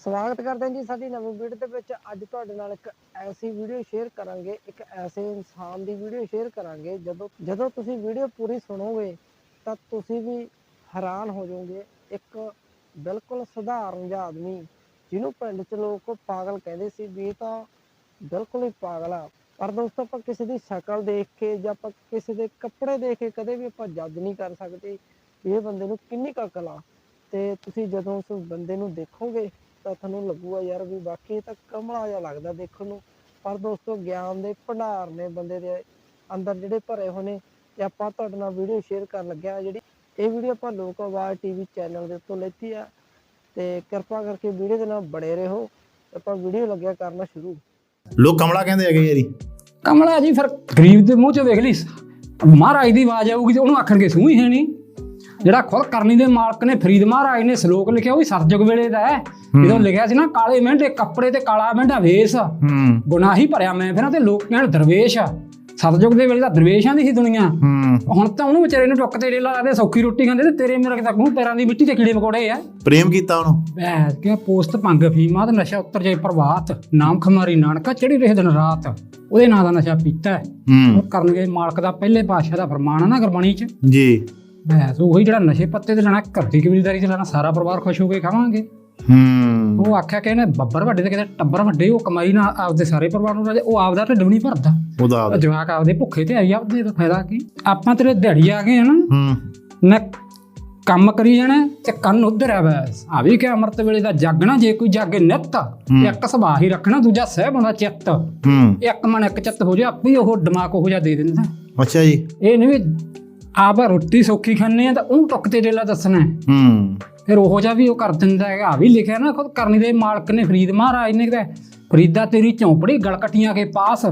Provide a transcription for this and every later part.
ਸਵਾਗਤ ਕਰਦੇ ਹਾਂ ਜੀ ਸਾਡੀ ਨਵੀਂ ਵੀਡੀਓ ਦੇ ਵਿੱਚ। ਅੱਜ ਤੁਹਾਡੇ ਨਾਲ ਇੱਕ ਐਸੀ ਵੀਡੀਓ ਸ਼ੇਅਰ ਕਰਾਂਗੇ, ਇੱਕ ਐਸੇ ਇਨਸਾਨ ਦੀ ਵੀਡੀਓ ਸ਼ੇਅਰ ਕਰਾਂਗੇ। ਜਦੋਂ ਜਦੋਂ ਤੁਸੀਂ ਵੀਡੀਓ ਪੂਰੀ ਸੁਣੋਗੇ, ਤਾਂ ਤੁਸੀਂ ਵੀ ਹੈਰਾਨ ਹੋ ਜਾਓਗੇ। ਇੱਕ ਬਿਲਕੁਲ ਸਧਾਰਨ ਜਿਹਾ ਆਦਮੀ, ਜਿਹਨੂੰ ਪਿੰਡ 'ਚ ਲੋਕ ਪਾਗਲ ਕਹਿੰਦੇ ਸੀ ਵੀ ਇਹ ਤਾਂ ਬਿਲਕੁਲ ਹੀ ਪਾਗਲ ਆ। ਪਰ ਦੋਸਤੋ, ਆਪਾਂ ਕਿਸੇ ਦੀ ਸ਼ਕਲ ਦੇਖ ਕੇ ਜਾਂ ਆਪਾਂ ਕਿਸੇ ਦੇ ਕੱਪੜੇ ਦੇਖ ਕੇ ਕਦੇ ਵੀ ਆਪਾਂ ਜੱਜ ਨਹੀਂ ਕਰ ਸਕਦੇ ਵੀ ਇਹ ਬੰਦੇ ਨੂੰ ਕਿੰਨੀ ਕਕਲ ਆ। ਤੇ ਤੁਸੀਂ ਜਦੋਂ ਉਸ ਬੰਦੇ ਨੂੰ ਦੇਖੋਗੇ ਤਾਂ ਤੁਹਾਨੂੰ ਲੱਗੂਗਾ ਯਾਰ ਵੀ ਵਾਕਈ ਇਹ ਤਾਂ ਕਮਲਾ ਜਿਹਾ ਲੱਗਦਾ ਦੇਖਣ ਨੂੰ। ਪਰ ਦੋਸਤੋ ਗਿਆਨ ਦੇ ਭੰਡਾਰ ਨੇ ਬੰਦੇ ਦੇ ਅੰਦਰ ਜਿਹੜੇ ਭਰੇ ਹੋਏ ਨੇ ਤੇ ਆਪਾਂ ਤੁਹਾਡੇ ਨਾਲ ਵੀਡੀਓ ਸ਼ੇਅਰ ਕਰਨ ਲੱਗਿਆ ਜਿਹੜੀ ਇਹ ਵੀਡੀਓ ਆਪਾਂ ਲੋਕ ਆਵਾਜ਼ ਟੀਵੀ ਚੈਨਲ ਦੇ ਉੱਤੋਂ ਲੈਤੀ ਆ। ਤੇ ਕਿਰਪਾ ਕਰਕੇ ਵੀਡੀਓ ਦੇ ਨਾਲ ਬੜੇ ਰਹੋ। ਆਪਾਂ ਵੀਡੀਓ ਲੱਗਿਆ ਕਰਨਾ ਸ਼ੁਰੂ। ਲੋਕ ਕਮਲਾ ਕਹਿੰਦੇ ਹੈਗੇ ਯਾਰੀ ਕਮਲਾ ਜੀ ਫਿਰ ਗਰੀਬ ਦੇ ਮੂੰਹ 'ਚ ਵੇਖ ਲਈ। ਮਹਾਰਾਜ ਦੀ ਆਵਾਜ਼ ਆਊਗੀ ਤੇ ਉਹਨੂੰ ਆਖਣਗੇ ਸੂਹ ਹੀ ਹੈ ਨਹੀਂ ਜਿਹੜਾ ਖੁਦ ਕਰਨੀ ਦੇ ਮਾਲਕ ਨੇ ਫਰੀਦ ਮਹਾਰਾਜ ਨੇ ਸ਼ਲੋਕ ਲਿਖਿਆ ਉਹ ਵੀ ਸਤਜੁਗ ਵੇਲੇ ਦਾ ਹੈ। ਜਦੋਂ ਲਿਖਿਆ ਸੀ ਨਾ ਕਾਲੇ ਮਹਿੰਦੇ ਕੱਪੜੇ ਤੇ ਕਾਲਾ ਮਹਿੰਦਾ ਵੇਸ। ਗੁਨਾਹੀ ਭਰਿਆ ਮੈਂ ਫਿਰ ਤੇ ਲੋਕ ਕਹਿਣ ਦਰਵੇਸ਼। ਆ ਸਤਜੁਗ ਦੇ ਵੇਲੇ ਤਾਂ ਦਰਵੇਸ਼ਾਂ ਦੀ ਸੀ ਦੁਨੀਆ। ਹੁਣ ਤਾਂ ਉਹਨੂੰ ਵਿਚਾਰੇ ਨੂੰ ਟੁੱਕ ਤੇ ਰੇਲਾ ਲਾਦੇ ਸੌਖੀ ਰੋਟੀ ਖਾਂਦੇ ਤੇ ਤੇਰੇ ਮੇਰੇ ਤੱਕ ਨੂੰ ਪੈਰਾਂ ਦੀ ਮਿੱਟੀ ਤੇ ਕੀੜੇ ਮਕੌੜੇ ਆ। ਪ੍ਰੇਮ ਕੀਤਾ ਉਹਨੂੰ? ਬੈਸ ਕੇ ਪੋਸਤ ਭੰਗ ਫੀਮਾ ਤੇ ਨਸ਼ਾ ਉੱਤਰ ਜਾਏ ਪ੍ਰਵਾਤ ਨਾਮ ਖਮਾਰੀ ਨਾਨਕਾ ਚੜੀ ਰਹੇ ਦਿਨ ਰਾਤ। ਉਹਦੇ ਨਾਂ ਦਾ ਨਸ਼ਾ ਪੀਤਾ। ਹੈ। ਉਹ ਕਰਨਗੇ ਮਾਲਕ ਦਾ ਪਹਿਲੇ ਪਾਤਸ਼ਾਹ ਦਾ ਫਰਮਾਨ ਆ ਨਾ ਗੁਰਬਾਣੀ ਚ। ਜੀ। ਬੈਸ ਉਹੀ ਜਿਹੜਾ ਨਸ਼ੇ ਪੱਤੇ ਤੇ ਲੈਣਾ ਘਰ ਦੀ ਕਬੀਲਦਾਰੀ ਤੇ ਲੈਣਾ ਸਾਰਾ ਪਰਿਵਾਰ ਖੁਸ਼ ਹੋ ਕੇ ਖਾਵਾਂਗੇ। ਹੂੰ। ਉਹ ਆਖਿਆ ਕਿ ਇਹਨੇ ਬੱਬਰ ਵੱਡੇ ਤੇ ਕਿਤੇ ਟੱਬਰ ਵੱਡੇ ਉਹ ਕਮਾਈ ਨਾ ਆਪਦੇ ਸਾਰੇ ਪਰਿਵਾਰ ਨੂੰ ਰਾਜੇ ਉਹ ਆਪਦਾ ਢਿੱਡ ਵੀ ਨਹੀਂ ਭਰਦਾ। ਉਹਦਾ ਉਹ ਜਵਾਕ ਆਪਦੇ ਭੁੱਖੇ ਤੇ ਆਈ ਆਪਦੇ ਦਾ ਫਾਇਦਾ ਕੀ? ਆਪਾਂ ਤੇਰੇ ਦਿਹਾੜੀ ਆ ਗਏ ਹਨਾ ਹੂੰ। ਨਾ ਕੰਮ ਕਰੀ ਜਾਣਾ ਤੇ ਕੰਨ ਉਧਰ ਆ ਬਸ। ਆ ਵੀ ਕਿ ਅੰਮ੍ਰਿਤ ਵੇਲੇ ਦਾ ਜਾਗਣਾ ਜੇ ਕੋਈ ਜਾਗੇ ਨਿੱਤ ਇੱਕ ਸੁਭਾਅ ਹੀ ਰੱਖਣਾ ਦੂਜਾ ਸਹਿ ਬੰਦਾ ਚਿੱਤ। ਹੂੰ। ਇੱਕ ਮਨ ਇੱਕ ਚਿੱਤ ਹੋ ਜਾ ਆਪੇ ਉਹ ਦਿਮਾਗ ਉਹ ਜਿਹਾ ਦੇ ਦਿੰਦਾ। ਅੱਛਾ ਜੀ। ਇਹ ਨਹੀਂ ਵੀ ਆਪ ਰੋਟੀ ਸੌਖੀ ਖਾਣੇ ਆ ਤਾਂ ਉਹਨੂੰ ਟੁੱਕ ਤੇ ਡੇਲਾ ਦੱਸਣਾ ਹੈ। ਹੂੰ। ਫਿਰ ਉਹੋ ਜਿਹਾ ਵੀ ਉਹ ਕਰ ਦਿੰਦਾ ਹੈਗਾ। ਆ ਵੀ ਲਿਖਿਆ ਨਾ ਖੁਦ ਕਰਨੀ ਦੇ ਮਾਲਕ ਨੇ ਫਰੀਦ ਮਹਾਰਾਜ ਨੇ ਕਿਹਾ ਫਰੀਦਾ ਤੇਰੀ ਝੌਂਪੜੀ ਗਲਕਟੀਆਂ ਕੇ ਪਾਸ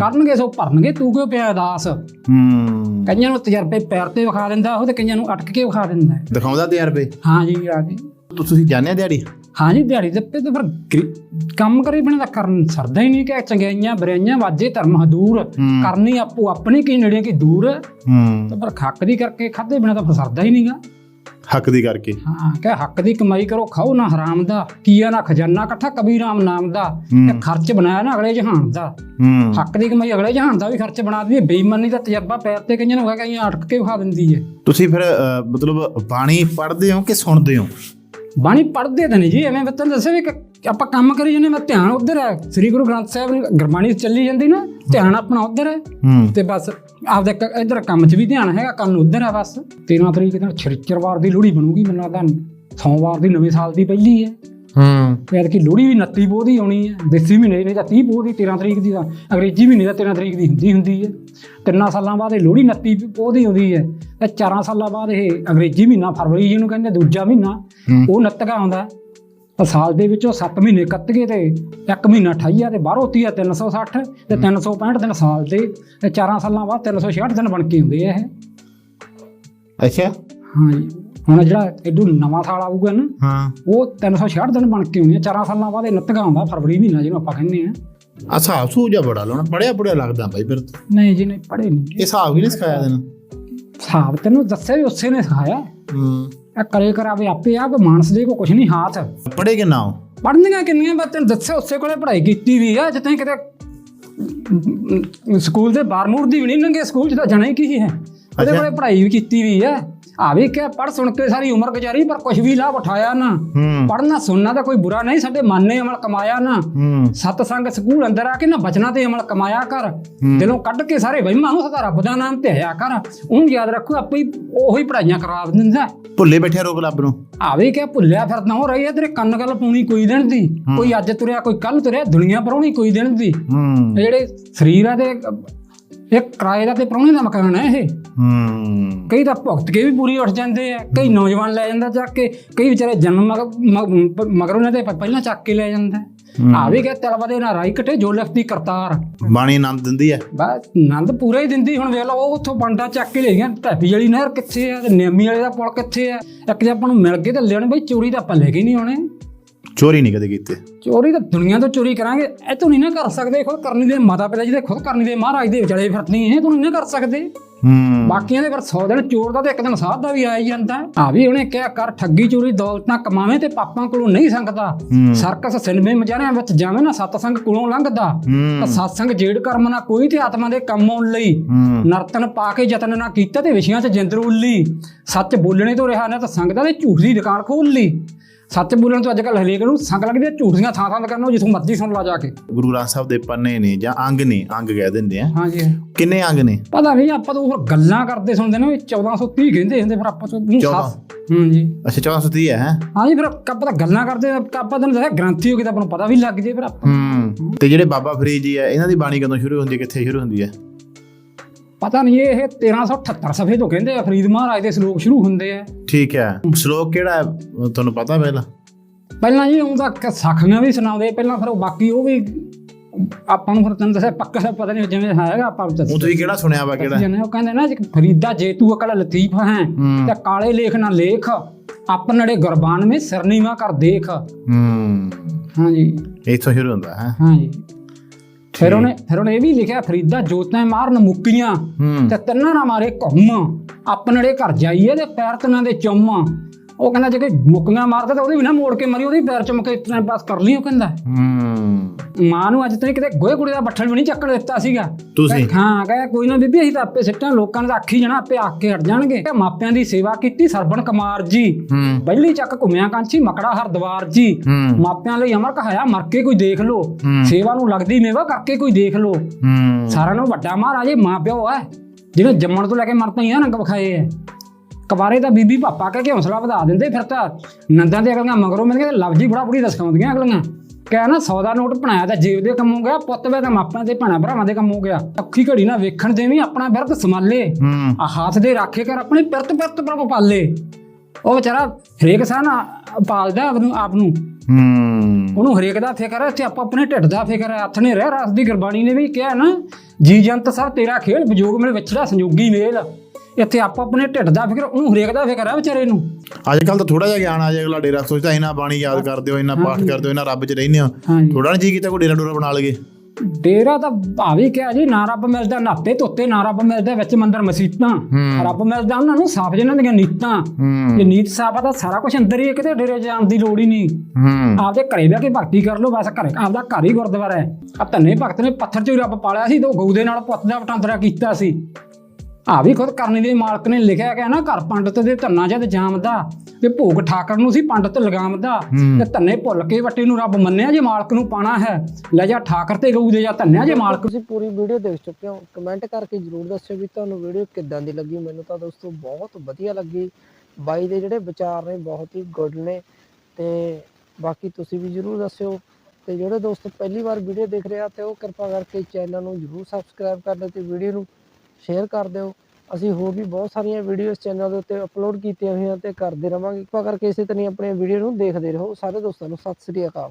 ਕਰਨਗੇ ਸੋ ਭਰਨਗੇ ਤੂੰ ਕਿਉਂ ਪਿਆ ਦਾਸ? ਹੂੰ। ਕਈਆਂ ਨੂੰ ਤਜਰਬੇ ਪੈਰ ਤੇ ਵਿਖਾ ਦਿੰਦਾ ਉਹ ਤੇ ਕਈਆਂ ਨੂੰ ਅਟਕ ਕੇ ਵਿਖਾ ਦਿੰਦਾ ਹੈ। ਦਿਖਾਉਂਦਾ ਤੇ ਯਾਰ ਬੇ ਹਾਂ ਜੀ ਆ ਜੀ। ਤੁਸੀਂ ਜਾਣਿਆ ਦਿਹਾੜੀ? ਹਾਂ ਜੀ ਦਿਹਾੜੀ ਦੇ ਤੇ ਫਿਰ ਕੰਮ ਕਰੀ ਬਣਾ ਦਾ ਕਰਨ ਸਰਦਾ ਹੀ ਨਹੀਂ ਕਿ ਚੰਗਿਆਈਆਂ ਬਰਿਆਈਆਂ ਵਾਜੇ ਧਰਮ ਹਦੂਰ। ਕਰਨੀ ਆਪੋ ਆਪਣੀ ਕੀ ਨੇੜੇ ਕੀ ਦੂਰ। ਹੂੰ। ਤੇ ਪਰ ਖੱਕ ਦੀ ਕਰਕੇ ਖਾਦੇ ਬਿਨਾ ਤਾਂ ਫਿਰ ਸਰਦਾ ਹੀ ਨਹੀਂਗਾ। ਹੱਕ ਦੀ ਕਰਕੇ। ਹਾਂ ਕਹੇ ਹੱਕ ਦੀ ਕਮਾਈ ਕਰੋ ਖਾਓ ਨਾ ਹਰਾਮ ਦਾ ਕੀਆ ਨਾ ਖਜ਼ਾਨਾ ਇਕੱਠਾ ਕਬੀਰ ਰਾਮ ਨਾਮ ਦਾ। ਤੇ ਖਰਚ ਬਣਾਇਆ ਨਾ ਅਗਲੇ ਜਹਾਨ ਦਾ। ਹੱਕ ਦੀ ਕਮਾਈ ਅਗਲੇ ਜਹਾਨ ਦਾ ਵੀ ਖਰਚ ਬਣਾ ਦਈਏ। ਬੇਈਮਾਨੀ ਦਾ ਤਜਰਬਾ ਪੈਰ ਤੇ ਕਈਆਂ ਨੂੰ ਹੈਗਾ ਕਈਆਂ ਅਟਕ ਕੇ ਵਿਖਾ ਦਿੰਦੀ ਹੈ ਤੁਸੀਂ ਫਿਰ ਮਤਲਬ ਬਾਣੀ ਪੜ੍ਹਦੇ ਹੋ ਕਿ ਸੁਣਦੇ ਹੋ? ਬਾਣੀ ਪੜ੍ਹਦੇ ਤਾਂ ਨਹੀਂ ਜੀ ਐਵੇਂ ਤੁਹਾਨੂੰ ਦੱਸਿਆ ਵੀ ਆਪਾਂ ਕੰਮ ਕਰੀ ਜਾਂਦੇ ਮੈਂ ਧਿਆਨ ਉਧਰ ਹੈ। ਸ੍ਰੀ ਗੁਰੂ ਗ੍ਰੰਥ ਸਾਹਿਬ ਦੀ ਗੁਰਬਾਣੀ ਚੱਲੀ ਜਾਂਦੀ ਨਾ ਧਿਆਨ ਆਪਣਾ ਉਧਰ ਹੈ। ਤੇ ਬਸ ਆਪਦੇ ਇੱਧਰ ਕੰਮ 'ਚ ਵੀ ਧਿਆਨ ਹੈਗਾ ਕੰਨ ਉਧਰ ਹੈ ਬਸ। 13 ਤਰੀਕ ਦਿਨ ਛਿਰਚਰਵਾਰ ਦੀ ਲੋਹੜੀ ਬਣੂਗੀ ਮੈਨੂੰ ਲੱਗਦਾ ਸੋਮਵਾਰ ਦੀ ਨਵੇਂ ਸਾਲ ਦੀ ਪਹਿਲੀ ਹੈ। ਹੂੰ। ਫਿਰ ਕਿ ਲੋਹੜੀ ਵੀ 29 ਪੋਹ ਦੀ ਆਉਣੀ ਹੈ ਦੇਸੀ ਮਹੀਨੇ ਨਹੀਂ ਤਾਂ 30 ਪੋਹ ਦੀ 13 ਤਰੀਕ ਦੀ ਤਾਂ ਅੰਗਰੇਜ਼ੀ ਮਹੀਨੇ ਦਾ 13 ਤਰੀਕ ਦੀ ਹੁੰਦੀ ਹੁੰਦੀ ਹੈ। ਤਿੰਨਾਂ ਸਾਲਾਂ ਬਾਅਦ ਇਹ ਲੋਹੜੀ 29 ਪੋਹ ਦੀ ਆਉਂਦੀ ਹੈ ਤੇ ਚਾਰਾਂ ਸਾਲਾਂ ਬਾਅਦ ਇਹ ਅੰਗਰੇਜ਼ੀ ਮਹੀਨਾ ਫਰਵਰੀ ਜਿਹਨੂੰ ਕਹਿੰਦੇ ਦੂਜਾ ਮਹੀਨਾ। ਉਹ ਨੱਤਕਾ ਆਉਂਦਾ। ਤਾਂ ਸਾਲ ਦੇ ਵਿੱਚੋਂ 7 ਮਹੀਨੇ ਕੱਟ ਗਏ ਤੇ ਇੱਕ ਮਹੀਨਾ 28 ਆ ਤੇ ਬਾਹਰੋਂ 30 ਆ 360 ਤੇ 365 ਦਿਨ ਸਾਲ ਦੇ ਤੇ ਚਾਰਾਂ ਸਾਲਾਂ ਬਾਅਦ 366 ਦਿਨ ਬਣ ਕੇ ਹੁੰਦੇ ਆ ਇਹ। ਅੱਛਾ। ਹਾਂ ਜੀ ਹੁਣ ਜਿਹੜਾ ਇਹਦੂ ਨਵਾਂ ਸਾਲ ਆਊਗਾ ਨਾ ਹਾਂ। ਉਹ 366 ਦਿਨ ਬਣ ਕੇ ਹੁੰਦੇ ਆ ਚਾਰਾਂ ਸਾਲਾਂ ਬਾਅਦ ਇਹ ਨੱਤਕਾ ਆਉਂਦਾ ਫਰਵਰੀ ਮਹੀਨਾ ਜਿਹਨੂੰ ਆਪਾਂ ਕਹਿੰਦੇ ਆ। ਆ ਹਿਸਾਬ ਸੂਝਾ ਬੜਾ ਲਾਉਣਾ ਪੜਿਆ ਪੜਿਆ ਲੱਗਦਾ ਬਾਈ ਫਿਰ। ਨਹੀਂ ਜੀ ਨਹੀਂ ਪੜ੍ਹੇ ਨਹੀਂ। ਇਹ ਹਿਸਾਬ ਵੀ ਨਹੀਂ ਸਿਖਾਇਆ ਤੈਨੂੰ? ਹਿਸਾਬ ਤੈਨੂੰ ਦੱਸਿਆ ਵੀ ਉਸੇ ਨੇ ਸਿਖਾਇਆ। ਹੂੰ। ਇਹ ਕਰੇ ਕਰਾਵੇ ਆਪੇ ਆਪ ਮਾਨਸ ਦੇ ਕੋ ਕੁਝ ਨਹੀਂ ਹਾਥ। ਪੜੇ ਕਿ ਨਾ ਹੋ? ਪੜ੍ਹਨੀਆਂ ਕਿੰਨੀਆਂ ਮੈਂ ਤੈਨੂੰ ਦੱਸਿਆ ਉਸੇ ਕੋਲੇ ਪੜ੍ਹਾਈ ਕੀਤੀ ਵੀ ਆ ਜਿੱਥੇ ਕਿਤੇ ਸਕੂਲ ਦੇ ਬਾਰਮੂਰ ਦੀ ਵੀ ਨਹੀਂ ਲੰਗੇ ਸਕੂਲ ਚ ਤਾਂ ਜਾਣਾ ਹੀ ਕੀ ਹੈ। ਉਹਦੇ ਕੋਲੇ ਪੜ੍ਹਾਈ ਵੀ ਕੀਤੀ ਵੀ ਆ। ਆ ਵੀ ਕਿ ਪੜ੍ਹ ਸੁਣ ਕੇ ਸਾਰੀ ਉਮਰ ਗੁਜ਼ਾਰੀ ਪਰ ਕੁਝ ਵੀ ਲਾਭ ਉਠਾਇਆ ਨਾ। ਹੂੰ। ਪੜ੍ਹਨਾ ਸੁਣਨਾ ਤਾਂ ਕੋਈ ਬੁਰਾ ਨਹੀਂ ਸਾਡੇ ਮਨ ਨੇ ਅਮਲ ਕਮਾਇਆ ਨਾ। ਸਤ ਸੰਗ ਸਕੂਲ ਅੰਦਰ ਆ ਕੇ ਨਾ ਬਚਨਾ ਤੇ ਅਮਲ ਕਮਾਇਆ ਕਰ। ਦਿਲੋਂ ਕੱਢ ਕੇ ਸਾਰੇ ਵਹਿਮਾਂ ਨੂੰ ਸਦਾ ਰੱਬ ਦਾ ਨਾਮ ਧਿਆਇਆ ਕਰ। ਉਹਨੂੰ ਯਾਦ ਰੱਖੋ ਆਪੇ ਉਹੀ ਪੜਾਈਆਂ ਕਰਾ ਦਿੰਦਾ। ਭੁੱਲੇ ਬੈਠੇ ਰੋਗ ਲੱਭ ਨੂੰ। ਆਵੇ ਕਿ ਭੁੱਲਿਆ ਫਿਰਦਾ ਹੋ ਰਹੀ ਹੈ ਤੇਰੇ ਕੰਨ ਗੱਲ ਪਾਉਣੀ ਕੋਈ ਦਿਨ ਦੀ। ਕੋਈ ਅੱਜ ਤੁਰਿਆ ਕੋਈ ਕੱਲ ਤੁਰਿਆ ਦੁਨੀਆ ਪਰਾਉਣੀ ਕੋਈ ਦਿਨ ਦੀ। ਜਿਹੜੇ ਸਰੀਰ ਆ ਤੇ ਇਹ ਕਿਰਾਏ ਦਾ ਤੇ ਪ੍ਰਾਹੁਣੇ ਦਾ ਮਕਾਨ ਹੈ ਇਹ। ਹੂੰ। ਕਈ ਤਾਂ ਭੁਗਤ ਕੇ ਵੀ ਪੂਰੀ ਉੱਠ ਜਾਂਦੇ ਆ ਕਈ ਨੌਜਵਾਨ ਲੈ ਜਾਂਦਾ ਚੱਕ ਕੇ ਕਈ ਵਿਚਾਰੇ ਜਨਮ ਮਗਰੋਂ ਨੇ ਤੇ ਪਹਿਲਾਂ ਚੱਕ ਕੇ ਲੈ ਜਾਂਦਾ। ਆਵੇ ਕਿ ਤਲਵਾ ਦੇ ਨਾ ਰਾਈ ਕਟੇ ਜੋ ਲਿਖਤੀ ਕਰਤਾਰ। ਬਾਣੀ ਆਨੰਦ ਦਿੰਦੀ ਹੈ? ਬਸ ਆਨੰਦ ਪੂਰਾ ਹੀ ਦਿੰਦੀ ਹੁਣ ਵੇਖ ਲਓ ਉਹ ਉੱਥੋਂ ਬੰਡਾ ਚੱਕ ਕੇ ਲੈ ਗਿਆ ਢਾਬੀ ਵਾਲੀ ਨਹਿਰ ਕਿੱਥੇ ਆ ਤੇ ਨਿਆਮੀ ਵਾਲੇ ਦਾ ਪੁਲ ਕਿੱਥੇ ਆ? ਇੱਕ ਜੇ ਆਪਾਂ ਨੂੰ ਮਿਲ ਗਏ ਤਾਂ ਲੈਣ ਬਈ ਚੋਰੀ ਤਾਂ ਆਪਾਂ ਲੈ ਕੇ ਨਹੀਂ ਆਉਣੇ। ਚੋਰੀ ਨਹੀਂ ਕਦੇ ਕੀਤੇ। ਚੋਰੀ ਤਾਂ ਦੁਨੀਆ ਤੋਂ ਚੋਰੀ ਕਰਾਂਗੇ। ਇਹ ਤੋਂ ਨਹੀਂ ਨਾ ਕਰ ਸਕਦੇ ਖੁਦ ਕਰਨੀ ਦੇ ਮਾਤਾ ਪਿਤਾ ਜਿਹਦੇ ਖੁਦ ਕਰਨੀ ਦੇ ਮਹਾਰਾਜ ਦੇ ਵਿਚਾਲੇ ਫਿਰਨੀ ਇਹ ਤੂੰ ਨਹੀਂ ਨਾ ਕਰ ਸਕਦੇ। ਹੂੰ। ਬਾਕੀਆਂ ਦੇ ਫਿਰ 100 ਦਿਨ ਚੋਰ ਦਾ ਤੇ ਇੱਕ ਦਿਨ ਸਾਧ ਦਾ ਵੀ ਆ ਹੀ ਜਾਂਦਾ। ਆ ਵੀ ਉਹਨੇ ਕਿਹਾ ਕਰ ਠੱਗੀ ਚੋਰੀ ਦੌਲਤ ਨਾ ਕਮਾਵੇਂ ਤੇ ਪਾਪਾਂ ਕੋਲੋਂ ਨਹੀਂ ਸੰਗਦਾ। ਸਰਕਸ ਸਿਨੇਮੇ ਮਜਾਰਿਆਂ ਵਿੱਚ ਜਾਵੇਂ ਨਾ ਸਤਸੰਗ ਕੋਲੋਂ ਲੰਘਦਾ। ਤਾਂ ਸਤਸੰਗ ਜੇੜ ਕਰਮ ਨਾ ਕੋਈ ਤੇ ਆਤਮਾ ਦੇ ਕੰਮ ਆਉਣ ਲਈ। ਨਰਤਨ ਪਾ ਕੇ ਯਤਨ ਨਾ ਕੀਤਾ ਤੇ ਵਿਸ਼ਿਆਂ 'ਚ ਜਿੰਦਰ ਉੱਲੀ ਸੱਚ ਬੋਲਣੇ ਤੋਂ ਰਿਹਾ ਨਾ ਤਾਂ ਸੰਗਤਾਂ ਦੇ ਝੂਠ ਦੀ ਦੁਕਾਨ ਖੋਲ ਲਈ। ਸੱਚ ਬੋਲਣ ਤੋਂ ਅੱਜ ਕੱਲ੍ਹ ਹਰੇਕ ਨੂੰ ਸੰਗ ਲੱਗਦੀ ਹੈ ਝੂਠ ਦੀਆਂ ਥਾਂ ਥਾਂ ਕਰਨੋਂ ਜਿੱਥੋਂ ਮਰਜ਼ੀ ਸੁਣ ਲਾ ਜਾ ਕੇ। ਗੁਰੂ ਗ੍ਰੰਥ ਸਾਹਿਬ ਦੇ ਪੰਨੇ ਨੇ ਜਾਂ ਅੰਗ ਨੇ ਅੰਗ ਕਹਿ ਦਿੰਦੇ ਆ। ਹਾਂਜੀ। ਕਿੰਨੇ ਅੰਗ ਨੇ? ਪਤਾ ਨਹੀਂ ਆਪਾਂ ਤਾਂ ਉਹ ਗੱਲਾਂ ਕਰਦੇ ਸੁਣਦੇ ਨੇ ਵੀ 1430 ਕਹਿੰਦੇ ਹੁੰਦੇ ਫਿਰ ਆਪਾਂ ਤੋਂ। ਸੱਤ- ਹਾਂਜੀ। ਅੱਛਾ 1430 ਹੈ ਹੈਂ? ਹਾਂਜੀ ਫਿਰ ਆਪਾਂ ਤਾਂ ਗੱਲਾਂ ਕਰਦੇ ਆਪਾਂ ਤਾਂ ਦੱਸਿਆ ਗ੍ਰੰਥੀ ਹੋ ਕੇ ਤਾਂ ਆਪਾਂ ਨੂੰ ਪਤਾ ਵੀ ਲੱਗ ਜੇ ਫਿਰ ਆਪਾਂ। ਹੂੰ। ਤੇ ਜਿਹੜੇ ਬਾਬਾ ਫਰੀਦ ਜੀ ਹੈ ਇਹਨਾਂ ਦੀ ਬਾਣੀ ਕਦੋਂ ਸ਼ੁਰੂ ਹੁੰਦੀ ਹੈ ਕਿੱਥੇ ਸ਼ੁਰੂ ਹੁੰਦੀ ਹੈ? ਪਤਾ ਨਹੀਂ ਇਹ 1378 ਸਫੇ ਤੋਂ ਕਹਿੰਦੇ ਆ ਫਰੀਦ ਮਹਾਰਾਜ ਦੇ ਸ਼ਲੋਕ ਸ਼ੁਰੂ ਹੁੰਦੇ ਆ। ਠੀਕ ਹੈ। ਸ਼ਲੋਕ ਕਿਹੜਾ ਹੈ? ਤੁਹਾਨੂੰ ਪਤਾ ਪਹਿਲਾਂ? ਪਹਿਲਾਂ ਜੀ ਉਹਦਾ ਕ- ਸਾਖੀਆਂ ਵੀ ਸੁਣਾਉਂਦੇ ਪਹਿਲਾਂ ਫਿਰ ਉਹ ਬਾਕੀ ਉਹ ਵੀ ਆਪਾਂ ਨੂੰ ਫਿਰ ਤੈਨੂੰ ਦੱਸਿਆ ਪੱਕਾ ਤਾਂ ਪਤਾ ਨਹੀਂ ਜਿਵੇਂ ਹੈਗਾ ਆਪਾਂ ਨੂੰ ਉਹ ਤੁਸੀਂ ਕਿਹੜਾ ਸੁਣਿਆ ਵਾ ਕਿਹੜਾ? ਜਨੇ ਉਹ ਕਹਿੰਦੇ ਨਾ ਜੀ ਫਰੀਦਾ ਜੇ ਤੂੰ ਅਕਲ ਲਤੀਫ ਹੈ ਹੂੰ। ਤੇ ਕਾਲੇ ਲੇਖ ਨਾ ਲੇਖ ਆਪਨੜੇ ਗੁਰਬਾਨ ਮੇ ਸਰਨੀਵਾ ਕਰ ਦੇਖ। ਹੂੰ। ਹਾਂਜੀ। ਇੱਥੋਂ ਸ਼ੁਰੂ ਹੁੰਦਾ ਹੈ? ਹਾਂਜੀ। ਫਿਰ ਉਹਨੇ ਫਿਰ ਉਹਨੇ ਇਹ ਵੀ ਲਿਖਿਆ ਫਰੀਦਾ ਜੋਤਾਂ ਮਾਰਨ ਮੁੱਕੀਆਂ ਤੇ ਤਿੰਨਾਂ ਨਾ ਮਾਰੇ ਘੁੰਮ ਆਪਣੜੇ ਘਰ ਜਾਈਏ ਤੇ ਪੈਰ ਤਨਾਂ ਦੇ ਚੁੰਮ। ਉਹ ਕਹਿੰਦਾ ਜੇ ਕੋਈ ਮੁੱਕੀਆਂ ਮਾਰਦਾ ਤਾਂ ਉਹਦੇ ਵੀ ਨਾ ਮੋੜ ਕੇ ਮਰੀ ਉਹਦੇ ਪੈਰ ਚੁੰਮ ਕੇ ਇਤਨਾ ਪਾਸ ਕਰ ਲਈ ਉਹ ਕਹਿੰਦਾ। ਹੂੰ। ਮਾਂ ਨੂੰ ਅੱਜ ਤੱਕ ਕਿਤੇ ਗੋਹੇ ਕੁੜੀ ਦਾ ਬੱਠਲ ਵੀ ਨਹੀਂ ਚੱਕਣ ਦਿੱਤਾ ਸੀਗਾ। ਤੁਸੀਂ? ਹਾਂ ਕਹੇ ਕੋਈ ਨਾ ਬੀਬੀ ਅਸੀਂ ਤਾਂ ਆਪੇ ਸਿੱਟਾਂ ਲੋਕਾਂ ਨੇ ਤਾਂ ਆਖੀ ਜਾਣਾ ਆਪੇ ਆ ਕੇ ਹਟ ਜਾਣਗੇ। ਮਾਪਿਆਂ ਦੀ ਸੇਵਾ ਕੀਤੀ ਸਰਬਣ ਕੁਮਾਰ ਜੀ। ਹੂੰ। ਪਹਿਲੀ ਚੱਕ ਘੁੰਮਿਆ ਕਾਂਚੀ ਮਕੜਾ ਹਰਦਵਾਰ ਜੀ। ਹੂੰ। ਮਾਪਿਆਂ ਲਈ ਅਮਰ ਕਹਾਇਆ ਮਰ ਕੇ ਕੋਈ ਦੇਖ ਲੋ। ਸੇਵਾ ਨੂੰ ਲੱਗਦੀ ਮੇਵਾ ਕਰਕੇ ਕੋਈ ਦੇਖ ਲੋ ਹੂੰ। ਸਾਰਿਆਂ ਨੂੰ ਵੱਡਾ ਮਹਾਰਾਜ ਇਹ ਮਾਂ ਪਿਓ ਹੈ। ਜਿਹਨੇ ਜੰਮਣ ਤੋਂ ਲੈ ਕੇ ਮਰਨ ਤਾਈਂ ਆ ਨੰਗ ਵਿਖਾਏ ਹੈ। ਕਬਾਰੇ ਦਾ ਬੀਬੀ ਪਾਪਾ ਕਹਿ ਕੇ ਹੌਸਲਾ ਵਧਾ ਦਿੰਦੇ ਫਿਰ ਤਾਂ ਨੰਦਾਂ ਦੇ ਅਗਲੀਆਂ ਮਗਰੋਂ ਮਿਲ ਕੇ ਲਫ਼ਜ਼ੀ ਬੜਾ ਬੁੜੀ ਦਸਾਉਂਦੀਆਂ ਅਗਲੀਆਂ। ਕਹਿ ਨਾ 100 ਦਾ ਨੋਟ ਬਣਾਇਆ ਤਾਂ ਜੇਬ ਦੇ ਕੰਮ ਹੋ ਗਿਆ ਪੁੱਤ ਵੇ ਤਾਂ ਮਾਪਿਆਂ ਦੇ ਭੈਣਾਂ ਭਰਾਵਾਂ ਦੇ ਕੰਮ ਹੋ ਗਿਆ। ਅੱਖੀ ਘੜੀ ਨਾ ਵੇਖਣ ਦੇ ਵੀ ਆਪਣਾ ਬਿਰਤ ਸੰਭਾਲੇ। ਹੂੰ। ਆ ਹੱਥ ਦੇ ਰਾਖੇ ਕਰ ਆਪਣੀ ਪਿਰਤ ਪਿਰਤ ਪ੍ਰਭ ਪਾਲੇ। ਉਹ ਵਿਚਾਰਾ ਹਰੇਕ ਸਾਹ ਨਾ ਪਾਲਦਾ ਆਪ ਨੂੰ ਆਪ ਨੂੰ। ਹੂੰ। ਉਹਨੂੰ ਹਰੇਕ ਦਾ ਫਿਕਰ ਹੈ ਤੇ ਆਪਾਂ ਆਪਣੇ ਢਿੱਡ ਦਾ ਫਿਕਰ ਹੈ। ਹੱਥ ਨੇ ਰਹਿ ਰਸ ਦੀ ਗੁਰਬਾਣੀ ਨੇ ਵੀ ਕਿਹਾ ਨਾ ਜੀ ਜੰਤ ਸਭ ਤੇਰਾ ਖੇਲ ਵਿਜੋਗ ਮਿਲ ਵਿਛੜਾ ਸੰਜੋਗੀ ਮੇਲ। ਇੱਥੇ ਆਪਾਂ ਆਪਣੇ ਢਿੱਡ ਦਾ ਫਿਕਰ ਉਹਨੂੰ ਹਰੇਕ ਦਾ ਫਿਕਰ ਹੈ ਵਿਚਾਰੇ ਨੂੰ। ਅੱਜ ਕੱਲ ਤਾਂ ਥੋੜਾ ਜਿਹਾ ਗਿਆਨ ਆ ਜਾਏ ਅਗਲਾ ਡੇਰਾ ਸੋਚਦਾ ਇਹਨਾਂ ਬਾਣੀ ਯਾਦ ਕਰਦੇ ਹੋ ਇਹਨਾਂ ਪਾਠ ਕਰਦੇ ਹੋ ਇਹਨਾਂ ਰੱਬ 'ਚ ਰਹਿੰਦੇ ਹੋ ਥੋੜਾ ਜੀ ਕੀਤਾ ਕੋਈ ਡੇਰਾ ਡੋਰਾ ਬਣਾ ਲਗੇ ਡੇਰਾ ਤਾਂ ਭਾਵੇਂ ਕਿਹਾ ਜੀ ਨਾ ਰੱਬ ਮਿਲਦਾ ਨਾਤੇ ਤੋਤੇ ਨਾ ਰੱਬ ਮਿਲਦਾ ਵਿੱਚ ਮੰਦਰ ਮਸੀਤਾਂ। ਰੱਬ ਮਿਲਦਾ ਉਹਨਾਂ ਨੂੰ ਸਾਫ਼ ਜਿਹਨਾਂ ਦੀਆਂ ਨੀਤਾਂ। ਜੇ ਨੀਤ ਸਾਫ਼ ਆ ਤਾਂ ਸਾਰਾ ਕੁਝ ਅੰਦਰ ਹੀ ਹੈ ਕਿਤੇ ਡੇਰੇ ਜਾਣ ਦੀ ਲੋੜ ਹੀ ਨਹੀਂ। ਆਪਦੇ ਘਰੇ ਬਹਿ ਕੇ ਭਗਤੀ ਕਰ ਲਓ ਬਸ ਘਰੇ ਆਪਦਾ ਘਰ ਹੀ ਗੁਰਦੁਆਰਾ ਹੈ। ਆ ਧੰਨੇ ਭਗਤ ਨੇ ਪੱਥਰ ਚੋਂ ਰੱਬ ਪਾਲਿਆ ਸੀ ਤੇ ਉਹ ਗਊ ਦੇ ਨਾਲ ਪੁੱਤ ਦਾ ਵਟਾਂਦਰਾ ਕੀਤਾ ਸੀ। ਆ ਵੀ ਖੁਦ ਕਰਨੀ ਦੇ ਮਾਲਕ ਨੇ ਲਿਖਿਆ ਗਿਆ ਨਾ ਘਰ ਪੰਡਤ ਦੇ ਧੰਨਾ ਜਦ ਜਾਮਦਾ ਤੇ ਭੋਗ ਠਾਕਰ ਨੂੰ ਸੀ ਪੰਡਤ ਲਗਾਮਦਾ। ਤੇ ਧੰਨੇ ਭੁੱਲ ਕੇ ਵੱਟੇ ਨੂੰ ਰੱਬ ਮੰਨਿਆ ਜੇ ਮਾਲਕ ਨੂੰ ਪਾਣਾ ਹੈ। ਲੈ ਜਾ ਠਾਕਰ ਤੇ ਗਊ ਦੇ ਜਾ ਧੰਨਿਆ ਜੇ ਮਾਲਕ ਤੁਸੀਂ ਪੂਰੀ ਵੀਡੀਓ ਦੇਖ ਚੁੱਕੇ ਹੋ। ਕਮੈਂਟ ਕਰਕੇ ਜਰੂਰ ਦੱਸਿਓ ਵੀ ਤੁਹਾਨੂੰ ਵੀਡੀਓ ਕਿੱਦਾਂ ਦੀ ਲੱਗੀ। ਮੈਨੂੰ ਤਾਂ ਦੋਸਤੋ ਬਹੁਤ ਵਧੀਆ ਲੱਗੀ। ਬਾਈ ਦੇ ਜਿਹੜੇ ਵਿਚਾਰ ਨੇ ਬਹੁਤ ਹੀ ਗੁੱਡ ਨੇ। ਤੇ ਬਾਕੀ ਤੁਸੀਂ ਵੀ ਜਰੂਰ ਦੱਸਿਓ। ਤੇ ਜਿਹੜੇ ਦੋਸਤ ਪਹਿਲੀ ਵਾਰ ਵੀਡੀਓ ਦੇਖ ਰਹੇ ਤੇ ਉਹ ਕਿਰਪਾ ਕਰਕੇ ਚੈਨਲ ਨੂੰ ਜਰੂਰ ਸਬਸਕ੍ਰਾਈਬ ਕਰ ਦਿਓ ਤੇ ਵੀਡੀਓ ਨੂੰ ਸ਼ੇਅਰ ਕਰ ਦਿਓ। ਅਸੀਂ ਹੋਰ ਵੀ ਬਹੁਤ ਸਾਰੀਆਂ ਵੀਡੀਓ ਇਸ ਚੈਨਲ ਦੇ ਉੱਤੇ ਅਪਲੋਡ ਕੀਤੀਆਂ ਹੋਈਆਂ ਤੇ ਕਰਦੇ ਰਵਾਂਗੇ। ਕਿਰਪਾ ਕਰਕੇ ਇਸੇ ਤਰ੍ਹਾਂ ਹੀ ਆਪਣੀਆਂ ਵੀਡੀਓ ਨੂੰ ਦੇਖਦੇ ਰਹੋ। ਸਾਰੇ ਦੋਸਤਾਂ ਨੂੰ ਸਤਿ ਸ੍ਰੀ ਅਕਾਲ।